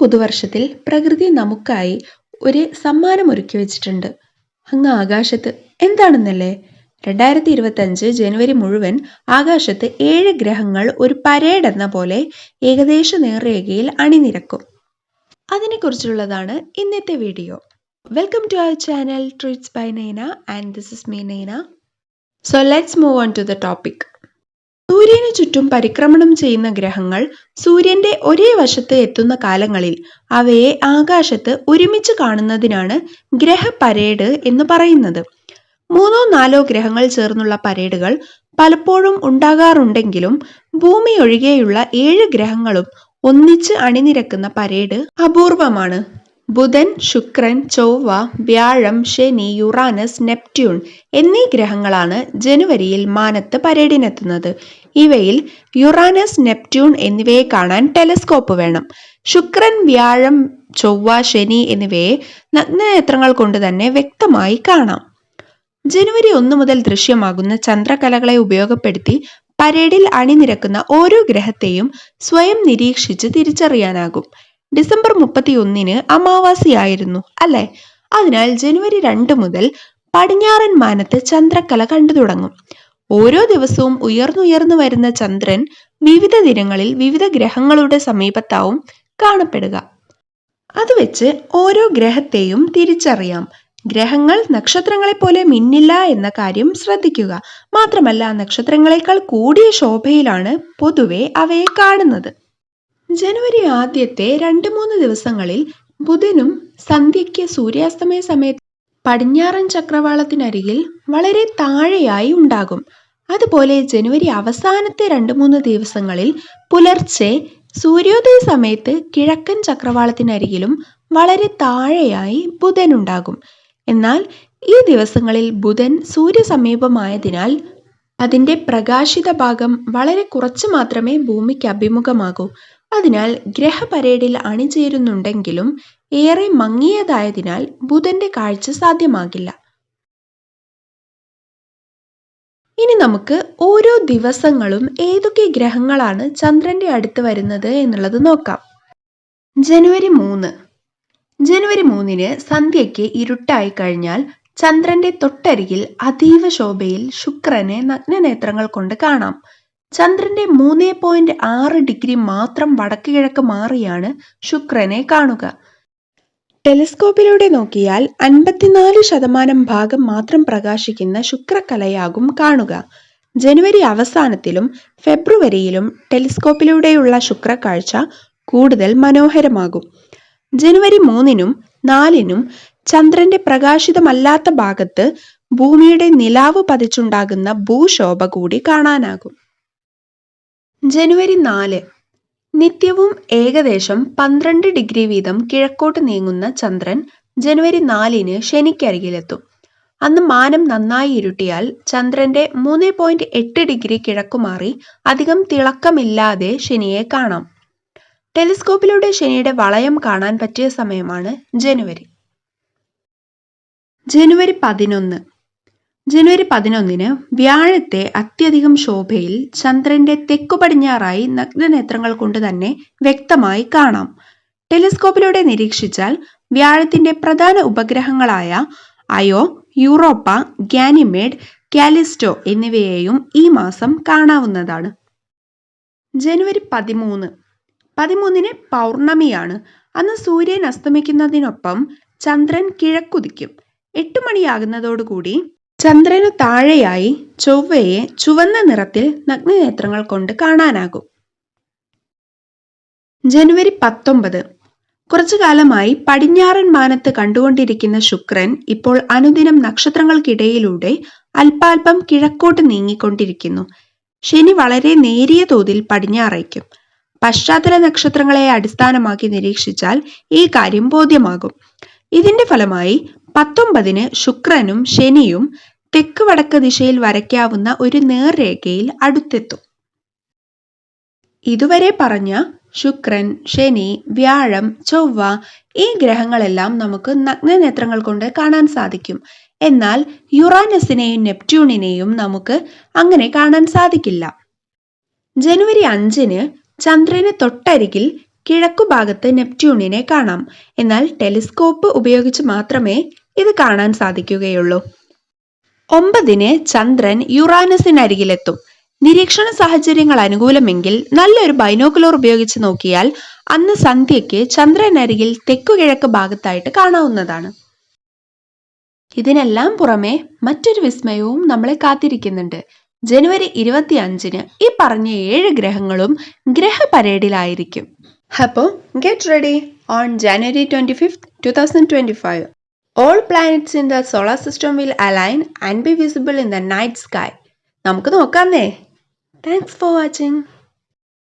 പുതുവർഷത്തിൽ പ്രകൃതി നമുക്കായി ഒരു സമ്മാനം ഒരുക്കി വെച്ചിട്ടുണ്ട്. അങ്ങ് ആകാശത്ത്. എന്താണെന്നല്ലേ? രണ്ടായിരത്തി ഇരുപത്തഞ്ച് ജനുവരി മുഴുവൻ ആകാശത്ത് ഏഴ് ഗ്രഹങ്ങൾ ഒരു പരേഡ് എന്ന പോലെ ഏകദേശ നേർരേഖയിൽ അണിനിരക്കും. അതിനെക്കുറിച്ചുള്ളതാണ് ഇന്നത്തെ video. Welcome to our channel treats by Naina and this is me Naina so let's move on to the topic സൂര്യന് ചുറ്റും പരിക്രമണം ചെയ്യുന്ന ഗ്രഹങ്ങൾ സൂര്യന്റെ ഒരേ വശത്ത് എത്തുന്ന കാലങ്ങളിൽ അവയെ ആകാശത്ത് ഒരുമിച്ച് കാണുന്നതിനാണ് ഗ്രഹ പരേഡ് എന്ന് പറയുന്നത്. മൂന്നോ നാലോ ഗ്രഹങ്ങൾ ചേർന്നുള്ള പരേഡുകൾ പലപ്പോഴും ഉണ്ടാകാറുണ്ടെങ്കിലും ഭൂമി ഒഴികെയുള്ള ഏഴ് ഗ്രഹങ്ങളും ഒന്നിച്ച് അണിനിരക്കുന്ന പരേഡ് അപൂർവമാണ്. ബുധൻ ശുക്രൻ ചൊവ്വ വ്യാഴം ശനി യുറാനസ് നെപ്റ്റ്യൂൺ എന്നീ ഗ്രഹങ്ങളാണ് ജനുവരിയിൽ മാനത്ത് പരേഡിനെത്തുന്നത്. ഇവയിൽ യുറാനസ് നെപ്റ്റ്യൂൺ എന്നിവയെ കാണാൻ ടെലസ്കോപ്പ് വേണം. ശുക്രൻ വ്യാഴം ചൊവ്വ ശനി എന്നിവയെ നഗ്നനേത്രങ്ങൾ കൊണ്ട് തന്നെ വ്യക്തമായി കാണാം. ജനുവരി ഒന്ന് മുതൽ ദൃശ്യമാകുന്ന ചന്ദ്രകലകളെ ഉപയോഗപ്പെടുത്തി പരേഡിൽ അണിനിരക്കുന്ന ഓരോ ഗ്രഹത്തെയും സ്വയം നിരീക്ഷിച്ച് തിരിച്ചറിയാനാകും. ഡിസംബർ മുപ്പത്തി ഒന്നിന് അമാവാസിയായിരുന്നു അല്ലെ? അതിനാൽ ജനുവരി രണ്ട് മുതൽ പടിഞ്ഞാറൻ മാനത്ത് ചന്ദ്രക്കല കണ്ടു തുടങ്ങും. ഓരോ ദിവസവും ഉയർന്നുയർന്നു വരുന്ന ചന്ദ്രൻ വിവിധ ദിനങ്ങളിൽ വിവിധ ഗ്രഹങ്ങളുടെ സമീപത്താവും കാണപ്പെടുക. അത് വെച്ച് ഓരോ ഗ്രഹത്തെയും തിരിച്ചറിയാം. ഗ്രഹങ്ങൾ നക്ഷത്രങ്ങളെ പോലെ മിന്നില്ല എന്ന കാര്യം ശ്രദ്ധിക്കുക. മാത്രമല്ല നക്ഷത്രങ്ങളെക്കാൾ കൂടിയ ശോഭയിലാണ് പൊതുവെ അവയെ കാണുന്നത്. ജനുവരി ആദ്യത്തെ രണ്ട് മൂന്ന് ദിവസങ്ങളിൽ ബുധനും സന്ധ്യയ്ക്ക് സൂര്യാസ്തമയ സമയത്ത് പടിഞ്ഞാറൻ ചക്രവാളത്തിനരികിൽ വളരെ താഴെയായി ഉണ്ടാകും. അതുപോലെ ജനുവരി അവസാനത്തെ രണ്ട് മൂന്ന് ദിവസങ്ങളിൽ പുലർച്ചെ സൂര്യോദയ സമയത്ത് കിഴക്കൻ ചക്രവാളത്തിനരികിലും വളരെ താഴെയായി ബുധൻ ഉണ്ടാകും. എന്നാൽ ഈ ദിവസങ്ങളിൽ ബുധൻ സൂര്യസമീപമായതിനാൽ അതിന്റെ പ്രകാശിത ഭാഗം വളരെ കുറച്ച് മാത്രമേ ഭൂമിക്ക് അഭിമുഖമാകൂ. അതിനാൽ ഗ്രഹപരേഡിൽ അണിചേരുന്നുണ്ടെങ്കിലും ഏറെ മങ്ങിയതായതിനാൽ ബുധന്റെ കാഴ്ച സാധ്യമാകില്ല. ഇനി നമുക്ക് ഓരോ ദിവസങ്ങളും ഏതൊക്കെ ഗ്രഹങ്ങളാണ് ചന്ദ്രന്റെ അടുത്ത് വരുന്നത് എന്നുള്ളത് നോക്കാം. ജനുവരി മൂന്ന്. ജനുവരി മൂന്നിന് സന്ധ്യയ്ക്ക് ഇരുട്ടായി കഴിഞ്ഞാൽ ചന്ദ്രന്റെ തൊട്ടരികിൽ അതീവ ശോഭയിൽ ശുക്രനെ നഗ്നനേത്രങ്ങൾ കൊണ്ട് കാണാം. ചന്ദ്രന്റെ മൂന്ന് പോയിന്റ് ആറ് ഡിഗ്രി മാത്രം വടക്ക് കിഴക്ക് മാറിയാണ് ശുക്രനെ കാണുക. ടെലിസ്കോപ്പിലൂടെ നോക്കിയാൽ അൻപത്തിനാല് ശതമാനം ഭാഗം മാത്രം പ്രകാശിക്കുന്ന ശുക്രക്കലയാകും കാണുക. ജനുവരി അവസാനത്തിലും ഫെബ്രുവരിയിലും ടെലിസ്കോപ്പിലൂടെയുള്ള ശുക്രക്കാഴ്ച കൂടുതൽ മനോഹരമാകും. ജനുവരി മൂന്നിനും നാലിനും ചന്ദ്രന്റെ പ്രകാശിതമല്ലാത്ത ഭാഗത്ത് ഭൂമിയുടെ നിലാവ് പതിച്ചുണ്ടാകുന്ന ഭൂശോഭ കൂടി കാണാനാകും. ജനുവരി നാല്. നിത്യവും ഏകദേശം പന്ത്രണ്ട് ഡിഗ്രി വീതം കിഴക്കോട്ട് നീങ്ങുന്ന ചന്ദ്രൻ ജനുവരി നാലിന് ശനിക്കരികിലെത്തും. അന്ന് മാനം നന്നായി ഇരുട്ടിയാൽ ചന്ദ്രന്റെ മൂന്ന് പോയിന്റ് എട്ട് ഡിഗ്രി കിഴക്കുമാറി അധികം തിളക്കമില്ലാതെ ശനിയെ കാണാം. ടെലിസ്കോപ്പിലൂടെ ശനിയുടെ വളയം കാണാൻ പറ്റിയ സമയമാണ് ജനുവരി. ജനുവരി പതിനൊന്ന്. ജനുവരി പതിനൊന്നിന് വ്യാഴത്തെ അത്യധികം ശോഭയിൽ ചന്ദ്രന്റെ തെക്കു പടിഞ്ഞാറായി നഗ്നനേത്രങ്ങൾ കൊണ്ട് തന്നെ വ്യക്തമായി കാണാം. ടെലിസ്കോപ്പിലൂടെ നിരീക്ഷിച്ചാൽ വ്യാഴത്തിന്റെ പ്രധാന ഉപഗ്രഹങ്ങളായ അയോ യൂറോപ്പ ഗാനിമേഡ് കാലിസ്റ്റോ എന്നിവയെയും ഈ മാസം കാണാവുന്നതാണ്. ജനുവരി പതിമൂന്ന്. പതിമൂന്നിന് പൗർണമിയാണ്. അന്ന് സൂര്യൻ അസ്തമിക്കുന്നതിനൊപ്പം ചന്ദ്രൻ കിഴക്കുതിക്കും എട്ട് മണിയാകുന്നതോടുകൂടി ചന്ദ്രനു താഴെയായി ചൊവ്വയെ ചുവന്ന നിറത്തിൽ നഗ്നനേത്രങ്ങൾ കൊണ്ട് കാണാനാകും. ജനുവരി പത്തൊമ്പത്. കുറച്ചു കാലമായി പടിഞ്ഞാറൻ മാനത്ത് കണ്ടുകൊണ്ടിരിക്കുന്ന ശുക്രൻ ഇപ്പോൾ അനുദിനം നക്ഷത്രങ്ങൾക്കിടയിലൂടെ അല്പാൽപം കിഴക്കോട്ട് നീങ്ങിക്കൊണ്ടിരിക്കുന്നു. ശനി വളരെ നേരിയ തോതിൽ പടിഞ്ഞാറയ്ക്കും പശ്ചാത്തല നക്ഷത്രങ്ങളെ അടിസ്ഥാനമാക്കി നിരീക്ഷിച്ചാൽ ഈ കാര്യം ബോധ്യമാകും. ഇതിന്റെ ഫലമായി പത്തൊമ്പതിന് ശുക്രനും ശനിയും തെക്ക് വടക്ക് ദിശയിൽ വരയ്ക്കാവുന്ന ഒരു നേർരേഖയിൽ അടുത്തെത്തും. ഇതുവരെ പറഞ്ഞ ശുക്രൻ ശനി വ്യാഴം ചൊവ്വ ഈ ഗ്രഹങ്ങളെല്ലാം നമുക്ക് നഗ്നനേത്രങ്ങൾ കൊണ്ട് കാണാൻ സാധിക്കും. എന്നാൽ യുറാനസിനെയും നെപ്റ്റ്യൂണിനെയും നമുക്ക് അങ്ങനെ കാണാൻ സാധിക്കില്ല. ജനുവരി അഞ്ചിന് ചന്ദ്രന് തൊട്ടരികിൽ കിഴക്കു ഭാഗത്ത് നെപ്റ്റ്യൂണിനെ കാണാം. എന്നാൽ ടെലിസ്കോപ്പ് ഉപയോഗിച്ച് മാത്രമേ ഇത് കാണാൻ സാധിക്കുകയുള്ളൂ. ഒമ്പതിന് ചന്ദ്രൻ യുറാനസിനരികിലെത്തും. നിരീക്ഷണ സാഹചര്യങ്ങൾ അനുകൂലമെങ്കിൽ നല്ലൊരു ബൈനോക്കുലർ ഉപയോഗിച്ച് നോക്കിയാൽ അന്ന് സന്ധ്യയ്ക്ക് ചന്ദ്രനരികിൽ തെക്കുകിഴക്ക് ഭാഗത്തായിട്ട് കാണാവുന്നതാണ്. ഇതിനെല്ലാം പുറമെ മറ്റൊരു വിസ്മയവും നമ്മളെ കാത്തിരിക്കുന്നുണ്ട്. ജനുവരി ഇരുപത്തി അഞ്ചിന് ഈ പറഞ്ഞ ഏഴ് ഗ്രഹങ്ങളും ഗ്രഹ പരേഡിലായിരിക്കും അപ്പോ get ready on January twenty fifth two thousand twenty five all planets in the solar system will align and be visible in the night sky നമുക്ക് നോക്കാന്നേ താങ്ക്സ് ഫോർ വാച്ചിങ്